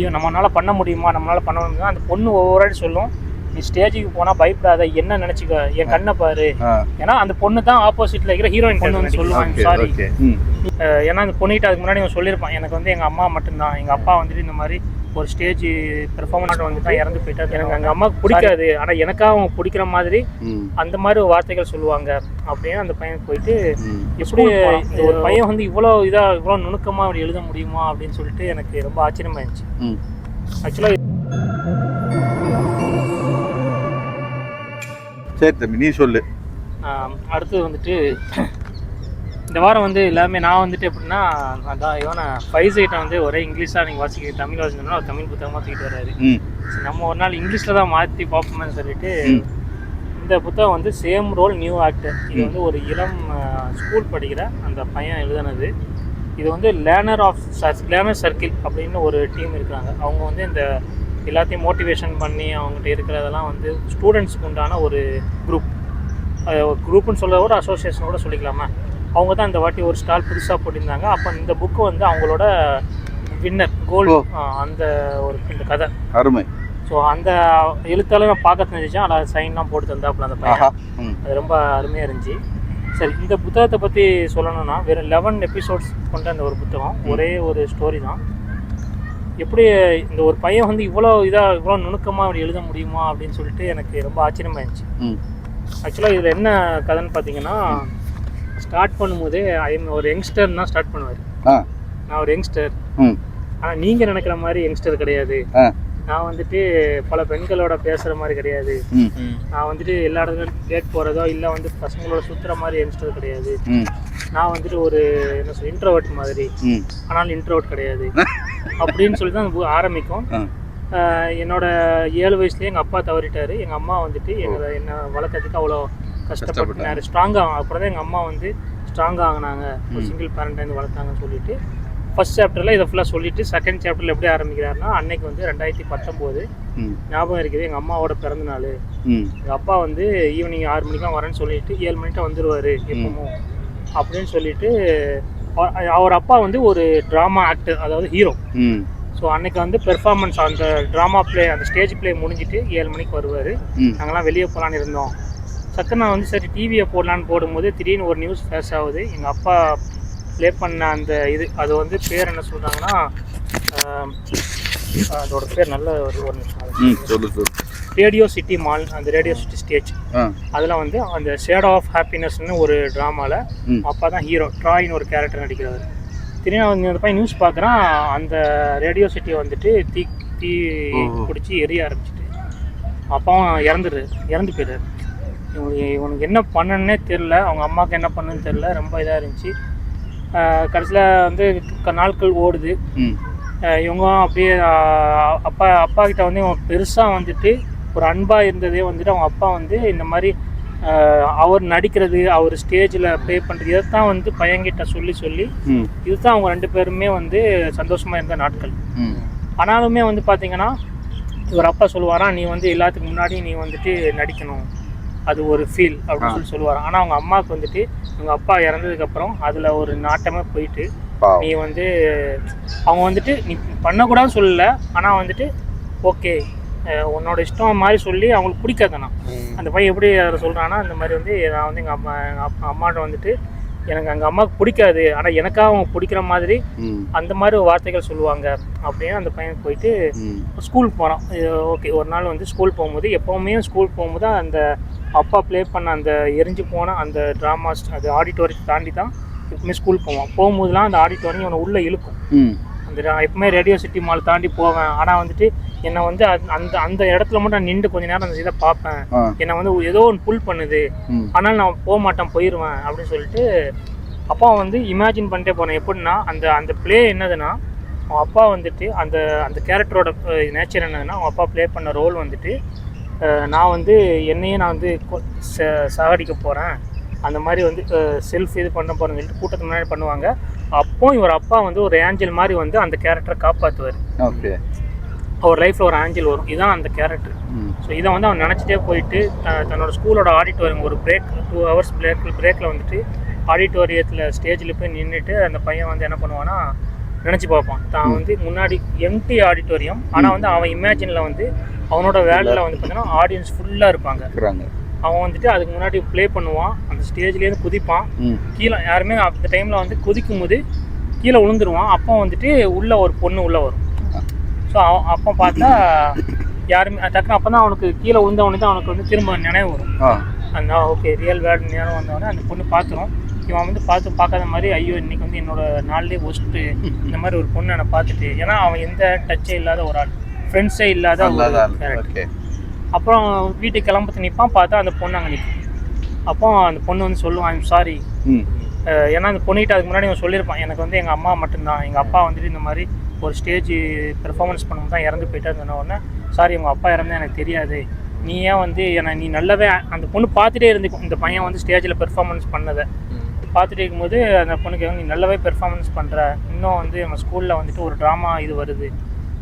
ஐயோ நம்மளால பண்ண முடியுமா? நம்மளால பண்ண முடியுமா? அந்த பொண்ணு ஒவ்வொரு வாட்டி சொல்லும். நீ ஸ்டேஜுக்கு போனா பயப்படாத என்ன நினைச்சுக்க? என் கண்ணை பாரு. ஏன்னா அந்த பொண்ணு தான் ஆப்போசிட்ல இருக்கிற ஹீரோயின் பொண்ணு வந்து சொல்லுவாங்க சாரி ஏன்னா அந்த பொண்ணுகிட்ட அதுக்கு முன்னாடி இவன் சொல்லியிருப்பான். எனக்கு வந்து எங்க அம்மா மட்டும்தான். எங்க அப்பா வந்துட்டு இந்த மாதிரி ஒரு ஸ்டேஜ் பெர்ஃபார்மன்ஸ் வந்து தான் இறந்து போயிட்டாரு. எனக்கு எங்க அம்மாவுக்கு பிடிக்காது. ஆனா எனக்காக அவங்க பிடிக்கிற மாதிரி அந்த மாதிரி வார்த்தைகள் சொல்லுவாங்க. அப்படின்னு அந்த பையன் போயிட்டு எப்படி இந்த ஒரு பையன் வந்து இவ்வளோ இதா இவ்வளோ நுணுக்கமா அப்படி எழுத முடியுமா அப்படின்னு சொல்லிட்டு எனக்கு ரொம்ப ஆச்சரியமா இருந்துச்சு ம். ஆக்சுவலாக சரி தம்பி நீ சொல்லு. அடுத்தது வந்துட்டு இந்த வாரம் வந்து எல்லாமே நான் வந்துட்டு எப்படின்னா அதான் இவனை ஃபைவ் சைட்டை வந்து ஒரே இங்கிலீஷாக நீங்கள் வாசிக்க தமிழ் வாசிக்கணும்னா தமிழ் புத்தகமாக தூக்கிட்டு சரி, நம்ம ஒரு நாள் இங்கிலீஷில் தான் மாற்றி பார்ப்போம்னு சொல்லிட்டு. இந்த புத்தகம் வந்து சேம் ரோல் நியூ ஆக்டர் இது வந்து ஒரு இளம் ஸ்கூல் படிக்கிற அந்த பையன் எழுதுனது. இது வந்து லேர்னர் ஆஃப் லேர்னர் சர்க்கிள் அப்படின்னு ஒரு டீம் இருக்காங்க அவங்க வந்து இந்த எல்லாத்தையும் மோட்டிவேஷன் பண்ணி அவங்ககிட்ட இருக்கிறதெல்லாம் வந்து ஸ்டூடெண்ட்ஸ்க்கு உண்டான ஒரு குரூப் குரூப்னு சொல்ல ஒரு அசோசியேஷன் கூட சொல்லிக்கலாமா? அவங்க தான் இந்த வாட்டி ஒரு ஸ்டால் புதுசாக போட்டிருந்தாங்க. அப்போ இந்த புக்கு வந்து அவங்களோட வின்னர் கோல்டு. அந்த ஒரு இந்த கதை. அருமை. ஸோ அந்த எழுத்தாளர் நான் பார்க்க தெரிஞ்சிச்சேன் ஆனால் சைன்லாம் போட்டு தந்தாப்புல அந்த பையன். அது ரொம்ப அருமையாக இருந்துச்சு. சரி இந்த புத்தகத்தை பற்றி சொல்லணும்னா வெறும் லெவன் எபிசோட்ஸ் கொண்ட அந்த ஒரு புத்தகம் ஒரே ஒரு ஸ்டோரி தான். எப்படி இந்த ஒரு பையன் வந்து இவ்வளோ இதாக இவ்வளோ நுணுக்கமாக அப்படி எழுத முடியுமா அப்படின்னு சொல்லிட்டு எனக்கு ரொம்ப ஆச்சரியமா இருந்துச்சு ஆக்சுவலாக இதில் என்ன கதைன்னு பார்த்தீங்கன்னா ஸ்டார்ட் பண்ணும்போதே ஐஎம் ஒரு யங்ஸ்டர் தான் ஸ்டார்ட் பண்ணுவார் நான் ஒரு யங்ஸ்டர். ஆனால் நீங்கள் நினைக்கிற மாதிரி யங்ஸ்டர் கிடையாது. நான் வந்துட்டு பல பெண்களோட பேசுகிற மாதிரி கிடையாது. நான் வந்துட்டு எல்லா இடத்துலையும் டேட் போகிறதோ இல்லை வந்து பசங்களோட சுற்றுற மாதிரி யங்ஸ்டர் கிடையாது. நான் வந்துட்டு ஒரு என்ன சொல்ல இன்ட்ரோவர்ட் மாதிரி. ஆனால் இன்ட்ரோவர்ட் கிடையாது. அப்படின்னு சொல்லி தான் ஆரம்பிக்கும். என்னோட ஏழு வயசுலேயே எங்கள் அப்பா தவறிட்டாரு. எங்கள் அம்மா வந்துட்டு எங்களை என்னை வளர்க்கறதுக்கு அவ்வளோ கஷ்டப்பட்டாரு. ஸ்ட்ராங்காக அப்புறம் தான் எங்கள் அம்மா வந்து ஸ்ட்ராங்காக ஆகினாங்க. ஒரு சிங்கிள் பேரண்ட்டாக வளர்த்தாங்கன்னு சொல்லிட்டு. ஃபர்ஸ்ட் சாப்டரில் இதை ஃபுல்லாக சொல்லிட்டு செகண்ட் சாப்டரில் எப்படி ஆரம்பிக்கிறாருன்னா அன்னைக்கு வந்து ரெண்டாயிரத்தி பத்தொம்போது ஞாபகம் இருக்குது. எங்கள் அம்மாவோட பிறந்த நாள். எங்கள் அப்பா வந்து ஈவினிங் ஆறு மணிக்கெலாம் வரேன்னு சொல்லிட்டு ஏழு மணிக்கு வந்துடுவார் எப்பவும். அப்படின்னு சொல்லிட்டு அவர் அப்பா வந்து ஒரு ட்ராமா ஆக்டர் அதாவது ஹீரோ ஸோ அன்னைக்கு வந்து பெர்ஃபார்மன்ஸ் அந்த ட்ராமா ப்ளே அந்த ஸ்டேஜ் ப்ளே முடிஞ்சிட்டு ஏழு மணிக்கு வருவார். நாங்கள்லாம் வெளியே போகலான்னு இருந்தோம். நான் வந்து சரி டிவியை போடலான்னு போடும்போது திடீர்னு ஒரு நியூஸ் ஃபேஸ் ஆகுது. எங்கள் அப்பா ப்ளே பண்ண அந்த இது அது வந்து பேர் என்ன சொல்கிறாங்கன்னா அதோட பேர் நல்ல ஒரு ஒரு நிமிஷம் ரேடியோ சிட்டி மால் அந்த ரேடியோ சிட்டி ஸ்டேஜ் அதில் வந்து அந்த ஷேடோ ஆஃப் ஹாப்பினஸ்னு ஒரு ட்ராமாவில் அப்பா தான் ஹீரோ ட்ராயின்னு ஒரு கேரக்டர் நடிக்கிறவர் திடீர்னு அவங்க அந்த பையன் நியூஸ் பார்க்குறான் அந்த ரேடியோ சிட்டி வந்துட்டு தீ தீ. பிடிச்சி எரிய ஆரம்பிச்சிட்டு அப்பாவும் இறந்துரு இறந்து போயிடுறாரு. இவனுக்கு இவனுக்கு என்ன பண்ணணுன்னே தெரில அவங்க அம்மாவுக்கு என்ன பண்ணுன்னு தெரில ரொம்ப இதாக இருந்துச்சு. கடைசியில் வந்து நாட்கள் ஓடுது. இவங்க அப்படியே அப்பா அப்பா கிட்ட வந்து இவன் பெருசாக வந்துட்டு ஒரு அன்பாக இருந்ததே வந்துட்டு அவங்க அப்பா வந்து இந்த மாதிரி அவர் நடிக்கிறது அவர் ஸ்டேஜில் ப்ளே பண்ணுறது இதைத்தான் வந்து பையன்கிட்ட சொல்லி சொல்லி இதுதான் அவங்க ரெண்டு பேருமே வந்து சந்தோஷமாக இருந்த நாட்கள். ஆனாலுமே வந்து பார்த்தீங்கன்னா இவர் அப்பா சொல்லுவாராம் நீ வந்து எல்லாத்துக்கு முன்னாடி நீ வந்துட்டு நடிக்கணும். அது ஒரு ஃபீல் அப்படின்னு சொல்லி சொல்லுவாராம் ஆனால் அவங்க அம்மாவுக்கு வந்துட்டு அவங்க அப்பா இறந்ததுக்கப்புறம் அதில் ஒரு நாட்டமே போயிட்டு நீ வந்து அவங்க வந்துட்டு நீ பண்ணக்கூடாதுன்னு சொல்லல. ஆனால் வந்துட்டு ஓகே உன்னோட இஷ்டம் மாதிரி சொல்லி அவங்களுக்கு பிடிக்காதுண்ணா அந்த பையன் எப்படி அதை சொல்கிறான்னா இந்த மாதிரி வந்து நான் வந்து எங்கள் அம்மா எங்கள் அப்பா அம்மாட்ட வந்துட்டு எனக்கு எங்கள் அம்மாவுக்கு பிடிக்காது. ஆனால் எனக்காக அவங்க பிடிக்கிற மாதிரி அந்த மாதிரி வார்த்தைகள் சொல்லுவாங்க. அப்படின்னு அந்த பையன் போயிட்டு ஸ்கூல் போகிறான் ஓகே ஒரு நாள் வந்து ஸ்கூல் போகும்போது எப்போவுமே ஸ்கூல் போகும்போது அந்த அப்பா ப்ளே பண்ண அந்த எரிஞ்சு போன அந்த ட்ராமாஸ் அது ஆடிட்டோரியத்தை தாண்டி தான் எப்பவுமே ஸ்கூல் போவான் போகும்போதுலாம் அந்த ஆடிட்டோரியம் இவனை உள்ளே இழுக்கும். அந்த எப்பவுமே ரேடியோ சிட்டி மால் தாண்டி போவேன். ஆனால் வந்துட்டு என்னை வந்து அந்த- அந்த அந்த இடத்துல மட்டும் நான் நின்று கொஞ்ச நேரம் அந்த இதை பார்ப்பேன். என்னை வந்து ஏதோ ஒன்று புல் பண்ணுது. ஆனால் நான் போக மாட்டேன் போயிடுவேன் அப்படின்னு சொல்லிட்டு அப்பா வந்து இமேஜின் பண்ணிட்டே போனேன். எப்படின்னா அந்த அந்த ப்ளே என்னதுன்னா அவன் அப்பா வந்துட்டு அந்த அந்த கேரக்டரோட நேச்சர் என்னதுன்னா அவன் அப்பா ப்ளே பண்ண ரோல் வந்துட்டு நான் வந்து என்னையே நான் வந்து சாகடிக்க போகிறேன் அந்த மாதிரி வந்து செல்ஃப் இது பண்ண போகிறேன்னு சொல்லிட்டு கூட்டத்துக்கு முன்னாடி பண்ணுவாங்க. அப்போ இவர் அப்பா வந்து ஒரு ஏஞ்சல் மாதிரி வந்து அந்த கேரக்டரை காப்பாற்றுவார் ஓகே. அவர் லைஃப்பில் ஒரு ஆஞ்சல் வரும். இதுதான் அந்த கேரக்டர் ஸோ இதை வந்து அவன் நினச்சிட்டே போயிட்டு தன்னோட ஸ்கூலோட ஆடிட்டோரியம் ஒரு பிரேக் டூ ஹவர்ஸ் பிரேக் பிரேக்கில் வந்துட்டு ஆடிட்டோரியத்தில் ஸ்டேஜில் போய் நின்றுட்டு அந்த பையன் வந்து என்ன பண்ணுவான்னா நினச்சி பார்ப்பான். தான் வந்து முன்னாடி எம்டி ஆடிட்டோரியம் ஆனால் வந்து அவன் இமேஜினில் வந்து அவனோட வேலையில் வந்து பார்த்தீங்கன்னா ஆடியன்ஸ் ஃபுல்லாக இருப்பாங்க. அவன் வந்துட்டு அதுக்கு முன்னாடி ப்ளே பண்ணுவான். அந்த ஸ்டேஜ்லேருந்து குதிப்பான். கீழே யாருமே அந்த டைமில் வந்து குதிக்கும் போது கீழே விழுந்துருவான். அப்போ வந்துட்டு உள்ள ஒரு பொண்ணு உள்ளே வரும். ஸோ அப்போ பார்த்தா யாருமே டக்குனு அப்போ தான் அவனுக்கு கீழே விழுந்தவனே தான் அவனுக்கு வந்து திரும்ப நினைவு வரும். அந்த ஓகே ரியல் வேர்ல்டு நேரம் வந்தவொடனே அந்த பொண்ணு பார்த்துரும். இவன் வந்து பார்த்து பார்க்காத மாதிரி ஐயோ இன்னைக்கு வந்து என்னோட நாள்லேயே ஒஸ்ட்டு இந்த மாதிரி ஒரு பொண்ணை நான் பார்த்துட்டு ஏன்னா அவன் எந்த டச்சே இல்லாத ஒரு ஆள். ஃப்ரெண்ட்ஸே இல்லாத. ஓகே அப்புறம் வீட்டுக்கு கிளம்பத்து நிற்பான் பார்த்தா அந்த பொண்ணு அங்கே நிற்கும் அப்போ அந்த பொண்ணு வந்து சொல்லுவான் ஐம் சாரி ஏன்னா அந்த பொண்ணுகிட்ட அதுக்கு முன்னாடி அவன் சொல்லியிருப்பான். எனக்கு வந்து எங்கள் அம்மா மட்டும்தான். எங்கள் அப்பா வந்துட்டு இந்த மாதிரி ஒரு ஸ்டேஜ் பெர்ஃபார்மன்ஸ் பண்ணும்போது தான் இறந்து போயிட்டான்னு சொன்ன உடனே சாரி உங்கள் அப்பா இறந்தா எனக்கு தெரியாது. நீ ஏன் வந்து என்னை நீ நல்லாவே அந்த பொண்ணு பார்த்துட்டே இருந்துக்கும். இந்த பையன் வந்து ஸ்டேஜில் பெர்ஃபார்மன்ஸ் பண்ணதை. பார்த்துட்டு இருக்கும்போது அந்த பொண்ணுக்கு நீ நல்லாவே பெர்ஃபார்மன்ஸ் பண்ணுற இன்னும் வந்து நம்ம ஸ்கூலில் வந்துட்டு ஒரு ட்ராமா இது வருது.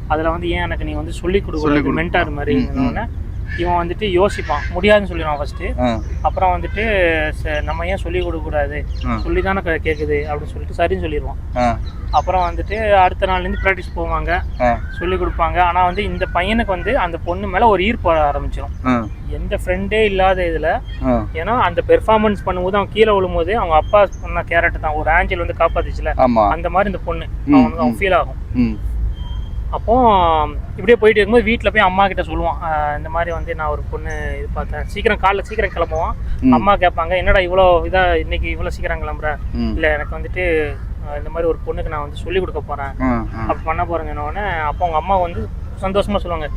அதில் வந்து ஏன் எனக்கு நீ வந்து சொல்லிக் சொல்லிக் கொடுக்க கொடு. மென்டார் மாதிரி இவன் வந்துட்டு யோசிப்பான். முடியாதுன்னு சொல்லிடுவான் ஃபஸ்ட்டு ஆ. அப்புறம் வந்துட்டு நம்ம ஏன் சொல்லிக் கொடுக்கக்கூடாது. சொல்லி தானே கேட்குது அப்படின்னு சொல்லிட்டு சரின்னு சொல்லிடுவான். அப்புறம் வந்துட்டு அடுத்த நாள்லேருந்து ப்ராக்டிஸ் போவாங்க. சொல்லி கொடுப்பாங்க. ஆனால் வந்து இந்த பையனுக்கு வந்து அந்த பொண்ணு மேலே ஒரு ஈர்ப்பு வர ஆரம்பிச்சிடும் எந்த ஃப்ரெண்டே இல்லாத இதில் ஏன்னா அந்த பெர்ஃபார்மன்ஸ் பண்ணும்போது அவன் கீழே விழும்போது அவங்க அப்பா சொன்ன கேரக்டர் தான். ஒரு ஆஞ்சல் வந்து காப்பாத்துச்சுல. அந்த மாதிரி இந்த பொண்ணு. அவன். ஃபீல் ஆகும். அப்போ இப்படியே போயிட்டு இருக்கும்போது வீட்டில் போய் அம்மா கிட்ட சொல்லுவான் இந்த மாதிரி வந்து நான் ஒரு பொண்ணு இது பார்த்தேன் சீக்கிரம் காலைல சீக்கிரம் கிளம்புவான். ம். அம்மா கேட்பாங்க என்னடா இவ்வளோ இதாக இன்னைக்கு இவ்வளோ சீக்கிரம் கிளம்புற? இல்லை எனக்கு வந்துட்டு இந்த மாதிரி ஒரு பொண்ணுக்கு நான் வந்து சொல்லிக் கொடுக்க போகிறேன் அப்படி பண்ண போகிறேங்கன்னு உடனே அப்போ அவங்க அம்மா வந்து சந்தோஷமாக சொல்லுவாங்க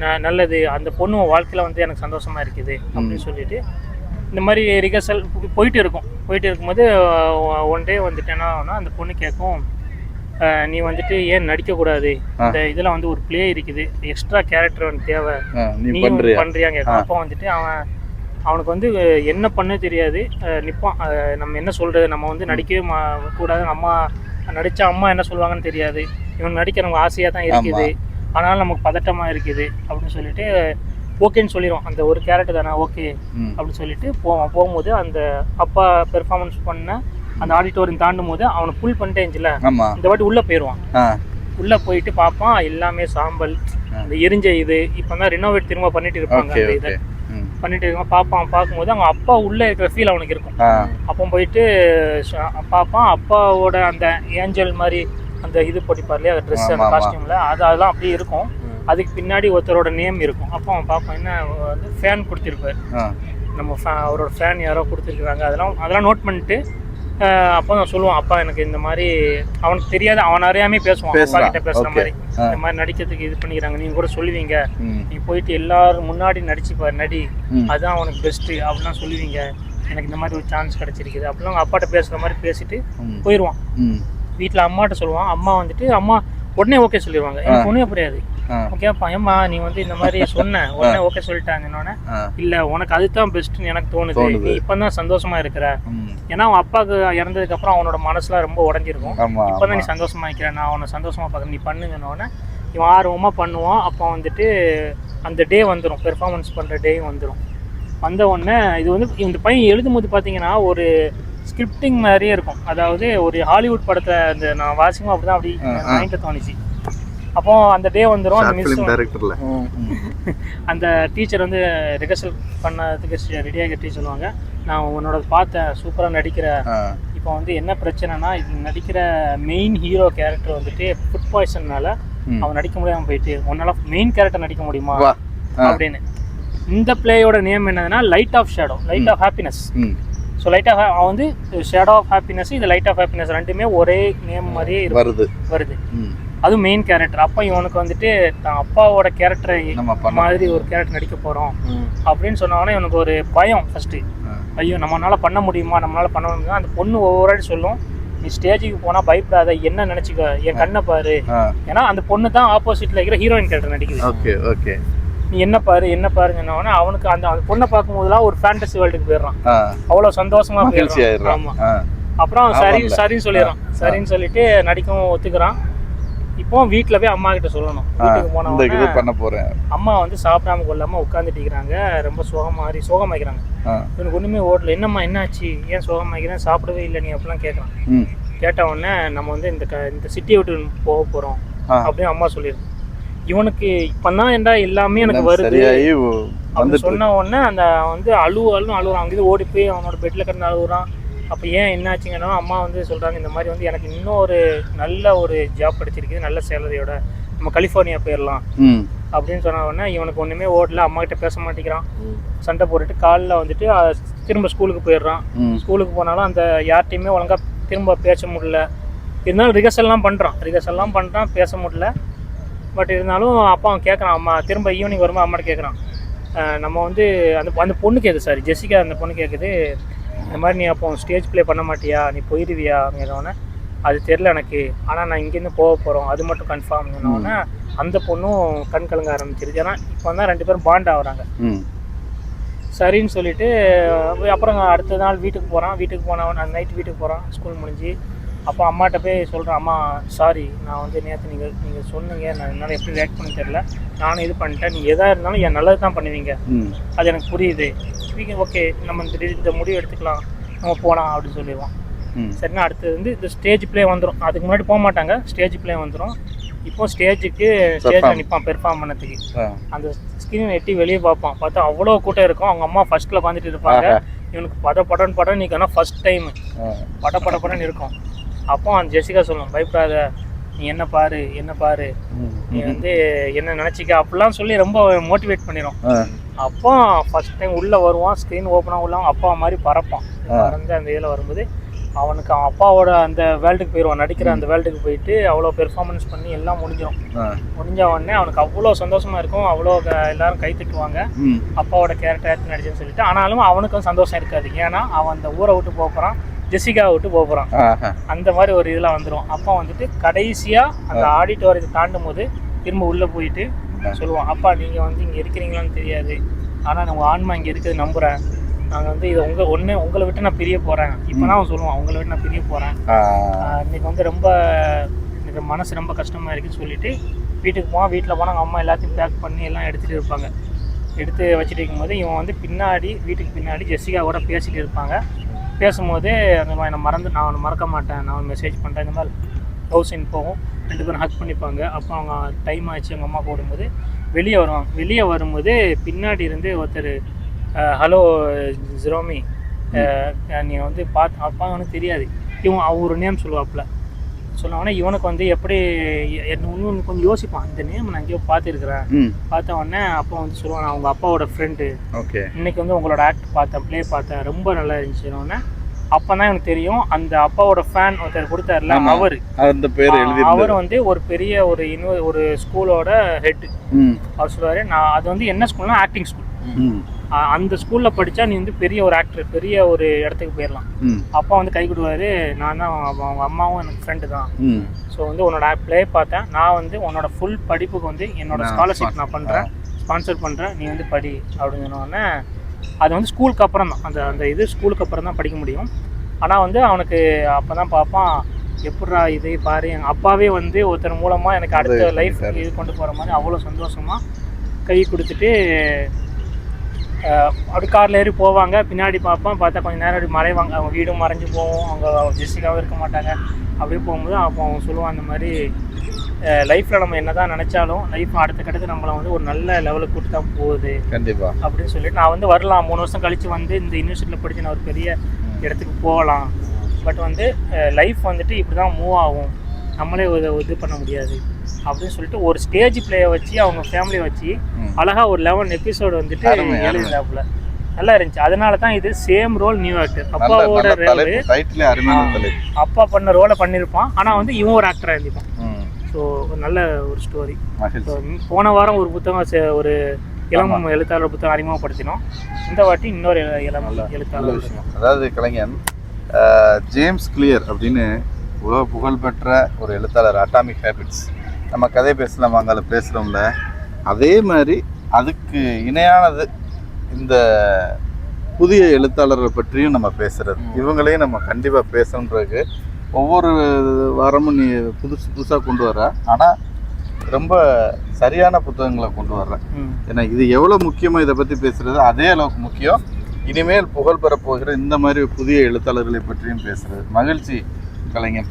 "ந- நல்லது அந்த பொண்ணு வாழ்க்கையில் வந்து எனக்கு சந்தோஷமாக இருக்குது. அப்படின்னு சொல்லிட்டு இந்த மாதிரி ரிகர்சல் போயிட்டு இருக்கும். போயிட்டு இருக்கும்போது ஒன் டே வந்துட்டு என்ன ஆகும்னா அந்த பொண்ணு கேட்கும் "அஹ் நீ வந்துட்டு ஏன் நடிக்கக்கூடாது? இந்த இதில் வந்து ஒரு ப்ளே இருக்குது. எக்ஸ்ட்ரா கேரக்டர் வந்து தேவை. நீ பண்ணுறியா கேட்கும் அப்போ வந்துட்டு அவன் அவனுக்கு வந்து என்ன பண்ண தெரியாது. அஹ் நம்ம என்ன சொல்றது? நம்ம வந்து நடிக்கவே மா- கூடாது. அம்மா நடிச்சா அம்மா என்ன சொல்லுவாங்கன்னு தெரியாது. இவன் நடிக்க நமக்கு ஆசையாக தான் இருக்குது. ஆனாலும் நமக்கு பதட்டமா இருக்குது. அப்படின்னு சொல்லிட்டு ஓகேன்னு சொல்லிடுவான். அந்த ஒரு கேரக்டர் தானே ஓகே. அப்படின்னு சொல்லிட்டு போவான் போகும்போது அந்த அப்பா பெர்ஃபார்மன்ஸ் பண்ண அந்த ஆடிட்டோரியம் தாண்டும் போது அவனை புல் பண்ணிட்டே இருந்துச்சுல ஆமாம் இந்த வாட்டி உள்ளே போயிடுவான் உள்ளே போயிட்டு பார்ப்பான் எல்லாமே சாம்பல் அந்த எரிஞ்ச இது இப்போ தான் ரினோவேட் திரும்ப பண்ணிட்டு இருப்பாங்க அந்த இதை. பண்ணிட்டு இருக்கான் பார்ப்பான் பார்க்கும்போது அவங்க அப்பா உள்ளே இருக்கிற ஃபீல் அவனுக்கு இருக்கும். அப்போ போயிட்டு பார்ப்பான் அப்பாவோட அந்த ஏஞ்சல் மாதிரி அந்த இது போட்டிப்பார் இல்லையா ட்ரெஸ் அந்த. காஸ்டியூமில் அது அதெல்லாம் அப்படியே இருக்கும். அதுக்கு பின்னாடி ஒருத்தரோட நேம் இருக்கும். அப்போ அவன் பார்ப்பான் என்ன வந்து ஃபேன் கொடுத்துருப்பார். நம்ம fa- அவரோட ஃபேன் யாரோ கொடுத்துருக்குறாங்க. அதெல்லாம் அதெல்லாம் நோட் பண்ணிட்டு அப்போ நான் சொல்லுவான் அப்பா எனக்கு இந்த மாதிரி அவனுக்கு தெரியாது அவன் அறியாமே பேசுவான் அப்பா. கிட்ட பேசுற. மாதிரி. இந்த மாதிரி நடிக்கிறதுக்கு இது பண்ணிக்கிறாங்க. நீங்க கூட சொல்லுவீங்க. நீ போயிட்டு எல்லாரும் முன்னாடி நடிச்சு பாரு நடி. ம். அதான் அவனுக்கு பெஸ்ட்டு அப்படிலாம் சொல்லுவீங்க. எனக்கு இந்த மாதிரி ஒரு சான்ஸ் கிடைச்சிருக்குது. அப்படிலாம் அவங்க அப்பாட்ட பேசுகிற மாதிரி பேசிட்டு போயிடுவான் வீட்டில் அம்மாட்ட சொல்லுவான். அம்மா வந்துட்டு அம்மா உடனே ஓகே சொல்லிடுவாங்க எனக்கு ஒன்றும் புரியாது. கேட்பான் ஏம்மா நீ வந்து இந்த மாதிரி சொன்ன உடனே ஓகே சொல்லிட்டாங்கன்னொடனே ஆ. இல்லை உனக்கு அதுதான் பெஸ்ட்டுன்னு எனக்கு தோணுது. நீ இப்போ தான் சந்தோஷமா இருக்கிற. ஏன்னா அவன் அப்பாவுக்கு இறந்ததுக்கு அப்புறம் அவனோட மனசுலாம் ரொம்ப உடஞ்சிருக்கும். ஆமாம் இப்போ தான் நீ சந்தோஷமா இருக்கிற நான் அவனை சந்தோஷமா பார்க்குறேன் நீ பண்ணுங்கன்னொடனே இவன் ஆர்வமாக பண்ணுவான். அப்போ வந்துட்டு அந்த டே வந்துடும் பெர்ஃபார்மன்ஸ் பண்ணுற டே வந்துடும் வந்த உடனே இது வந்து இந்த பையன் எழுதும்போது பார்த்தீங்கன்னா ஒரு ஸ்கிரிப்டிங் மாதிரியே இருக்கும். அதாவது ஒரு ஹாலிவுட் படத்தை அந்த நான் வாசிக்கும் அப்படி தான் அப்படி. மைண்டில் தோணுச்சு அப்போ அந்த டே வந்துடும் அந்த மிஸ் டைரக்டர்ல அந்த டீச்சர் வந்து ரிஹர்சல் பண்ணதுக்கு ரெடி ஆகிட்டு சொல்லுவாங்க நான் உன்னோட பார்த்தேன் சூப்பராக நடிக்கிற இப்போ வந்து என்ன பிரச்சனைனா இது நடிக்கிற மெயின் ஹீரோ கேரக்டர் வந்துட்டு ஃபுட் பாய்சன்னால. அவன் நடிக்க முடியாம போயிட்டு உன்னால மெயின் கேரக்டர் நடிக்க முடியுமா? அப்படின்னு. இந்த பிளேயோட நேம் என்னதுன்னா light of shadow light of happiness so light of அவன் வந்து ஷேடோ ஆஃப் ஹாப்பினஸ் இது லைட் ஆஃப் ஹாப்பினஸ் ரெண்டுமே ஒரே நேம் மாதிரியே வருது. வருது. அதுவும் மெயின் கேரக்டர் அப்போ இவனுக்கு வந்துட்டு தான் அப்பாவோட கேரக்டரை மாதிரி ஒரு கேரக்டர் நடிக்க போகிறோம் அப்படின்னு சொன்னோடனே இவனுக்கு ஒரு பயம் ஃபஸ்ட்டு. ஐயோ நம்மளால பண்ண முடியுமா? நம்மளால பண்ண முடியுமா? அந்த பொண்ணு ஒவ்வொரு வாட்டி சொல்லும். நீ ஸ்டேஜுக்கு போனால் பயப்படாத என்ன நினச்சிக்க? என் கண்ணை பாரு. ஏன்னா அந்த பொண்ணு தான் ஆப்போசிட்டில் இருக்கிற ஹீரோயின் கேரக்டர் நடிக்குது. Okay okay. நீ என்ன பாரு என்ன பாருன்னு சொன்னோடனே அவனுக்கு அந்த அந்த பொண்ணை பார்க்கும்போதெல்லாம் ஒரு ஃபேண்டசி வேர்ல்டுக்கு போயிடுறான். அவ்வளோ சந்தோஷமா போயிடுறான். ஆயிடுறான். ஆமா. ஆ. அப்புறம் சரி. சரின்னு சொல்லிடுறான். சரின்னு சொல்லிட்டு நடிக்கவும் ஒத்துக்கிறான். இப்போ வீட்டில் போய் அம்மா கிட்ட சொல்லணும். வீட்டுக்கு போன இந்த இது உடனே பண்ண போறேன். அம்மா வந்து சாப்பிடாம கொள்ளாம உட்காந்துட்டு இருக்கிறாங்க ரொம்ப சோகமாரி சோகமாக்கிறாங்க ஆ. இவனுக்கு ஒன்றுமே ஓடல. என்னம்மா என்னாச்சு? ஏன் சோகமாக்கிறேன் சாப்பிடவே இல்லை நீ அப்படிலாம் கேட்குறான் கேட்ட உடனே நம்ம வந்து இந்த க இந்த சிட்டியை விட்டு போக போகிறோம் ஆ. அப்படின்னு அம்மா சொல்லியிருக்கு இவனுக்கு இப்போ தான் ஏன்டா எல்லாமே எனக்கு வருது? சரியாகி ஒ- அப்படி வந்துட்டு சொன்ன உடனே அந்த வந்து அழுவு அழுவும் அழுகுறான் அங்கே ஓடி போய் அவனோட பெட்டில் கிடந்து அழுகுறான் அப்போ ஏன் என்னாச்சுங்கன்னா அம்மா வந்து சொல்கிறாங்க இந்த மாதிரி வந்து எனக்கு இன்னும் ஒரு நல்ல ஒரு ஜாப் கிடைச்சிருக்குது நல்ல சேலரியோட. நம்ம கலிஃபோர்னியா போயிடலாம் ம். அப்படின்னு சொன்ன உடனே இவனுக்கு ஒன்றுமே ஓடல அம்மா கிட்ட பேச மாட்டேங்கிறான். சண்டை போட்டுட்டு காலைல வந்துட்டு திரும்ப ஸ்கூலுக்கு போயிடுறான். ஸ்கூலுக்கு போனாலும் அந்த யார்கிட்டையுமே ஒழுங்காக திரும்ப பேச முடியல. இருந்தாலும் ரிகர்சல்லாம் பண்ணுறான் ரிகர்சல்லாம் பண்ணுறான் பேச முடியல. பட் இருந்தாலும் அப்பா அவன் கேட்குறான் அம்மா திரும்ப ஈவினிங் வரும்போது அம்மாட்ட கேட்குறான் நம்ம வந்து அந்த அந்த பொண்ணு கேட்குது சார் ஜெசிகா அந்த பொண்ணு கேட்குது இந்த மாதிரி நீ அப்போ ஸ்டேஜ் ப்ளே பண்ண மாட்டியா? நீ போயிடுவியா அப்படிங்கிறவொடனே அது தெரில எனக்கு. ஆனால் நான் இங்கேருந்து போக போகிறோம் அது மட்டும் கன்ஃபார்ம் சொன்னோடனே அந்த பொண்ணும் கண் கலங்க ஆரம்பிச்சிருச்சு. ஏன்னா இப்போ தான் ரெண்டு பேரும் பாண்ட் ஆகுறாங்க. சரின்னு சொல்லிட்டு அப்புறம் அடுத்த நாள் வீட்டுக்கு போகிறான் வீட்டுக்கு போனவன் அந்த நைட் வீட்டுக்கு போகிறான் ஸ்கூல் முடிஞ்சு அப்போ அம்மாட்ட போய் சொல்கிறேன் அம்மா சாரி நான் வந்து நேற்று நீங்கள் நீங்கள் சொன்னீங்க நான் என்னால் எப்படி ரியாக்ட் பண்ண தெரில நானும் இது பண்ணிட்டேன். நீங்கள் எதாக இருந்தாலும் என் நல்லது தான் பண்ணுவீங்க. அது எனக்கு புரியுது. ஓகே நம்ம இந்த இந்த முடிவு எடுத்துக்கலாம். நம்ம போகலாம் அப்படின்னு சொல்லிடுவான். ம். சரினா அடுத்தது வந்து இந்த ஸ்டேஜ் ப்ளே வந்துடும் அதுக்கு முன்னாடி போக மாட்டாங்க. ஸ்டேஜ் ப்ளே வந்துடும் இப்போ ஸ்டேஜுக்கு ஸ்டேஜில் Perform. நிற்பான் பெர்ஃபார்ம் பண்ணதுக்கு. அந்த ஸ்க்ரீன் எட்டி வெளியே பார்ப்பான். பார்த்தா அவ்வளோ கூட்டம் இருக்கும். அவங்க அம்மா ஃபர்ஸ்ட்ல உட்காந்துட்டு இருப்பாங்க. இவனுக்கு பட படம் படம் நீ ஃபர்ஸ்ட் டைம் பட பட படன்னு இருக்கும். அப்போ அந்த ஜெசிகா சொல்லும் பயப்படாத நீ என்ன பாரு என்ன பாரு. நீ வந்து என்ன நினச்சிக்க? அப்படிலாம் சொல்லி ரொம்ப மோட்டிவேட் பண்ணிடும் அப்போ ஃபர்ஸ்ட் டைம் உள்ளே வருவான் ஸ்க்ரீன் ஓப்பனாக உள்ள அப்பா மாதிரி பறப்பான். பறந்து அந்த இதில் வரும்போது அவனுக்கு அவன் அப்பாவோட அந்த வேர்ல்டுக்கு போயிடுவான் நடிக்கிற அந்த வேர்ல்டுக்கு போயிட்டு அவ்வளோ பெர்ஃபார்மன்ஸ் பண்ணி எல்லாம் முடிஞ்சிடும் முடிஞ்ச உடனே அவனுக்கு அவ்வளோ சந்தோஷமா இருக்கும். அவ்வளோ எல்லாரும் கை தட்டுவாங்க. அப்பாவோட கேரக்டர் நடிச்சேன்னு சொல்லிட்டு. ஆனாலும் அவனுக்கும் சந்தோஷம் இருக்காது. ஏன்னா அவன் அந்த ஊரை விட்டு போக போகிறான் ஜெசிகாவை விட்டு போக போகிறான் அந்த மாதிரி ஒரு இதில் வந்துடும் அப்பா வந்துட்டு கடைசியாக அந்த ஆடிட்டோரியத்தை தாண்டும் போது திரும்ப உள்ளே போயிட்டு சொல்லுவான் அப்பா நீங்கள் வந்து இங்கே இருக்கிறீங்களான்னு தெரியாது. ஆனால் உங்கள் ஆன்மா இங்கே இருக்குது நம்புகிறேன் நாங்கள் வந்து இதை உங்கள் ஒன்று உங்களை விட்டு நான் பிரிய போகிறேன் இப்போ தான் அவன் சொல்லுவான் உங்களை விட்டு நான் பிரிய போகிறேன் இன்னைக்கு வந்து ரொம்ப எனக்கு மனசு ரொம்ப கஷ்டமாக இருக்குன்னு சொல்லிட்டு வீட்டுக்கு போவான் வீட்டில் போனால் அம்மா எல்லாத்தையும் பேக் பண்ணி எல்லாம் எடுத்துகிட்டு இருப்பாங்க. எடுத்து வச்சுட்டு இருக்கும்போது இவன் வந்து பின்னாடி வீட்டுக்கு பின்னாடி ஜெசிகாவோட பேசிட்டு இருப்பாங்க. பேசும்போது அந்த மாதிரி நான் மறந்து நான் அவனை மறக்க மாட்டேன். நான் மெசேஜ் பண்ணுறேன் இந்த மாதிரி ஹவுஸ் போகும். ரெண்டு பேரும் ஹக் பண்ணிப்பாங்க. அப்போ அவங்க டைம் ஆச்சு. எங்கள் அம்மா போடும்போது வெளியே வருவாங்க. வெளியே வரும்போது பின்னாடி இருந்து ஒருத்தர் ஹலோ ஜிரோமி. நீ வந்து பார்த்து அப்பா அவனுக்கு தெரியாது. இவன் அவர் நேம் சொல்லுவாப்புல. சொன்னவொடனே இவனுக்கு வந்து எப்படி என்ன இன்னும் கொஞ்சம் யோசிப்பான் இந்த நேம் நான் எங்கேயோ பார்த்துருக்குறேன். பார்த்த உடனே அப்பா வந்து சொல்லுவான் அவங்க அப்பாவோட ஃப்ரெண்டு ஓகே. இன்னைக்கு வந்து உங்களோட ஆக்ட் பார்த்தேன் ப்ளே பார்த்தேன் ரொம்ப நல்லா இருந்துச்சுன்னொடனே அப்போ தான் எனக்கு தெரியும் அந்த அப்பாவோட ஃபேன் ஒருத்தர் கொடுத்தாருல. அவர். அந்த பேர் எழுதி அவர் வந்து ஒரு பெரிய ஒரு இன்னொரு ஒரு ஸ்கூலோட ஹெட் அவர் சொல்லுவார் நான் அது வந்து என்ன ஸ்கூல்னா ஆக்டிங் ஸ்கூல் அந்த ஸ்கூலில் படித்தா நீ வந்து பெரிய ஒரு ஆக்டர் பெரிய ஒரு இடத்துக்கு போயிடலாம் அப்பா வந்து கை கொடுவாரு நான் தான் அவ- அவங்க அம்மாவும் எனக்கு ஃப்ரெண்டு தான். ஸோ வந்து உன்னோட ப்ளே பார்த்தேன். நான் வந்து உன்னோட ஃபுல் படிப்புக்கு வந்து என்னோட ஸ்காலர்ஷிப் நான் பண்ணுறேன் ஸ்பான்சர் பண்ணுறேன் நீ வந்து படி அப்படின்னு சொன்ன உடனே அது வந்து ஸ்கூலுக்கு அப்புறம் தான். அந்த அந்த இது ஸ்கூலுக்கு அப்புறம் தான் படிக்க முடியும். ஆனால் வந்து அவனுக்கு அப்போ தான் பார்ப்பான் எப்பட்றா இது பாரு? எங்கள் அப்பாவே வந்து ஒருத்தர் மூலமாக எனக்கு அடுத்த லைஃப். இது கொண்டு போகிற மாதிரி அவ்வளோ சந்தோஷமாக கை கொடுத்துட்டு அப்படி காரில் ஏறி போவாங்க. பின்னாடி பார்ப்பான் பார்த்தா கொஞ்சம் நேரம் அப்படி மறைவாங்க. அவங்க வீடும் மறைஞ்சு போவோம் அவங்க ஜெஸ்டிக்காவும் இருக்க மாட்டாங்க. அப்படியே போகும்போது அப்போ அவன் சொல்லுவான் அந்த மாதிரி லைஃப்பில் நம்ம என்ன தான் நினச்சாலும் லைஃப் அடுத்த கட்டத்து நம்மளை வந்து ஒரு நல்ல லெவலுக்கு கூட்டு தான் போகுது. கண்டிப்பா. அப்படின்னு சொல்லிட்டு நான் வந்து வரலாம். மூணு வருஷம் கழித்து வந்து இந்த யூனிவர்சிட்டியில் படித்து நான் ஒரு பெரிய இடத்துக்கு போகலாம். பட் வந்து லைஃப் வந்துட்டு இப்படி தான் மூவ் ஆகும். நம்மளே இது பண்ண முடியாது. அப்படின்னு சொல்லிட்டு ஒரு ஸ்டேஜ் பிளேயை வச்சு அவங்க ஃபேமிலியை வச்சு ம். அழகா ஒரு லெவன் எபிசோடு வந்துட்டு. எழுதினாப்புல நல்லா இருந்துச்சு. அதனால தான் இது சேம் ரோல் நியூ ஆக்டர் அப்பாவோட ரோல் அப்பா பண்ண ரோலை பண்ணியிருப்பான். ஆனால் வந்து இவன் ஒரு ஆக்டராக ம். ஸோ நல்ல ஒரு ஸ்டோரி போன வாரம் ஒரு புத்தகம் ஒரு இளம் எழுத்தாளர் புத்தகம் அறிமுகப்படுத்தினோம். இந்த வாட்டி இன்னொரு இள- இளம் எழுத்தாளர் விஷயம். அதாவது கலைஞன் ஜேம்ஸ் கிளியர் அப்படின்னு உலக புகழ்பெற்ற ஒரு எழுத்தாளர் அட்டாமிக் ஹேபிட்ஸ் நம்ம கதை பேசலாம் வாங்கால பேசுகிறோம்ல அதே மாதிரி அதுக்கு இணையானது இந்த புதிய எழுத்தாளரை பற்றியும் நம்ம பேசுறது. இவங்களையும் நம்ம கண்டிப்பாக பேசணுன்றதுக்கு ஒவ்வொரு வாரமும் நீ புதுசு புதுசாக கொண்டு வர. ஆனால் ரொம்ப சரியான புத்தகங்களை கொண்டு வர்ற. ஏன்னா இது எவ்வளோ முக்கியமோ இதை பற்றி பேசுறது அதே அளவுக்கு முக்கியம். இனிமேல் புகழ் பெறப் போகிற இந்த மாதிரி புதிய எழுத்தாளர்களை பற்றியும் பேசுறது. மகிழ்ச்சி கலைஞன்.